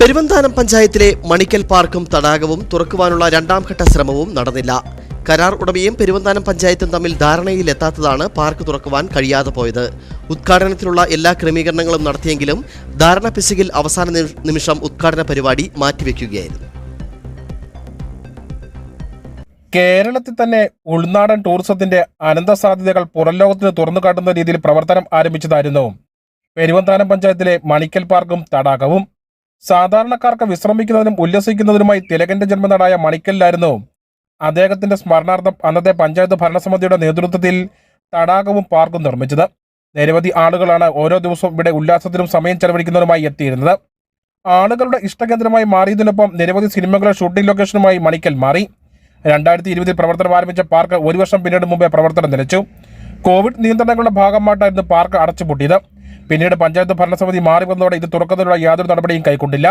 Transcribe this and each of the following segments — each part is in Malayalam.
പെരുവന്താനം പഞ്ചായത്തിലെ മണിക്കൽ പാർക്കും തടാകവും തുറക്കുവാനുള്ള രണ്ടാം ഘട്ട ശ്രമവും നടന്നില്ല. കരാർ ഉടമയും പെരുവന്താനം പഞ്ചായത്തും തമ്മിൽ ധാരണയിലെത്താത്തതാണ് പാർക്ക് തുറക്കുവാൻ കഴിയാതെ പോയത്. ഉദ്ഘാടനത്തിനുള്ള എല്ലാ ക്രമീകരണങ്ങളും നടത്തിയെങ്കിലും ധാരണ പിശകിൽ അവസാന നിമിഷം ഉദ്ഘാടന പരിപാടി മാറ്റിവെക്കുകയായിരുന്നു. കേരളത്തിൽ തന്നെ ഉൾനാടൻ ടൂറിസത്തിന്റെ അനന്ത സാധ്യതകൾ പുറം ലോകത്തിന് തുറന്നു കാട്ടുന്ന രീതിയിൽ പ്രവർത്തനം ആരംഭിച്ചതായിരുന്നു. പെരുവന്താനം പഞ്ചായത്തിലെ മണിക്കൽ പാർക്കും തടാകവും സാധാരണക്കാർക്ക് വിശ്രമിക്കുന്നതിനും ഉല്ലസിക്കുന്നതിനുമായി തിലകന്റെ ജന്മനാടായ മണിക്കലിലായിരുന്നു. അദ്ദേഹത്തിന്റെ സ്മരണാർത്ഥം അന്നത്തെ പഞ്ചായത്ത് ഭരണസമിതിയുടെ നേതൃത്വത്തിൽ തടാകവും പാർക്കും നിർമ്മിച്ചത്. നിരവധി ആളുകളാണ് ഓരോ ദിവസവും ഇവിടെ ഉല്ലാസത്തിനും സമയം ചെലവഴിക്കുന്നതിനുമായി എത്തിയിരുന്നത്. ആളുകളുടെ ഇഷ്ടകേന്ദ്രമായി മാറിയതിനൊപ്പം നിരവധി സിനിമകളുടെ ഷൂട്ടിംഗ് ലൊക്കേഷനുമായി മണിക്കൽ മാറി. രണ്ടായിരത്തി ഇരുപതിൽ പ്രവർത്തനം ആരംഭിച്ച പാർക്ക് ഒരു വർഷം പിന്നീട് മുമ്പേ പ്രവർത്തനം നിലച്ചു. കോവിഡ് നിയന്ത്രണങ്ങളുടെ ഭാഗമായിട്ടായിരുന്നു പാർക്ക് അടച്ചുപൂട്ടിയത്. പിന്നീട് പഞ്ചായത്ത് ഭരണസമിതി മാറി വന്നതോടെ ഇത് തുറക്കുന്നതിനുള്ള യാതൊരു നടപടിയും കൈക്കൊണ്ടില്ല.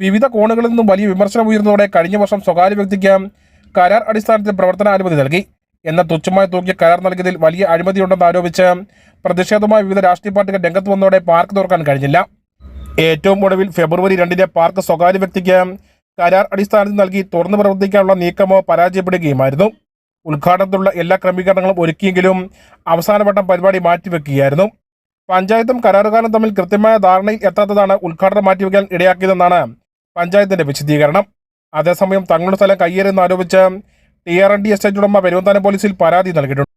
വിവിധ കോണുകളിൽ നിന്നും വലിയ വിമർശനം ഉയർന്നതോടെ കഴിഞ്ഞ വർഷം സ്വകാര്യ വ്യക്തിക്ക് കരാർ അടിസ്ഥാനത്തിൽ പ്രവർത്തനാനുമതി നൽകി. എന്ന തുച്ഛമായ തൂക്കിയ കരാർ നൽകിയതിൽ വലിയ അഴിമതിയുണ്ടെന്ന് ആരോപിച്ച് പ്രതിഷേധവുമായി വിവിധ രാഷ്ട്രീയ പാർട്ടികൾ രംഗത്ത് വന്നതോടെ പാർക്ക് തുറക്കാൻ കഴിഞ്ഞില്ല. ഏറ്റവും ഒടുവിൽ ഫെബ്രുവരി രണ്ടിന് പാർക്ക് സ്വകാര്യ വ്യക്തിക്ക് കരാർ അടിസ്ഥാനത്തിൽ നൽകി തുറന്നു പ്രവർത്തിക്കാനുള്ള നീക്കമോ പരാജയപ്പെടുകയുമായിരുന്നു. ഉദ്ഘാടനത്തിലുള്ള എല്ലാ ക്രമീകരണങ്ങളും ഒരുക്കിയെങ്കിലും അവസാനവട്ടം പരിപാടി മാറ്റിവെക്കുകയായിരുന്നു. പഞ്ചായത്തും കരാറുകാരും തമ്മിൽ കൃത്യമായ ധാരണയിൽ എത്താത്തതാണ് ഉദ്ഘാടനം മാറ്റിവെക്കാൻ ഇടയാക്കിയതെന്നാണ് പഞ്ചായത്തിന്റെ വിശദീകരണം. അതേസമയം തങ്ങളുടെ സ്ഥലം കയ്യേറിയെന്ന് ആരോപിച്ച് T R N D estate ഉടമ പെരുവന്താനം പോലീസിൽ പരാതി നൽകിയിട്ടുണ്ട്.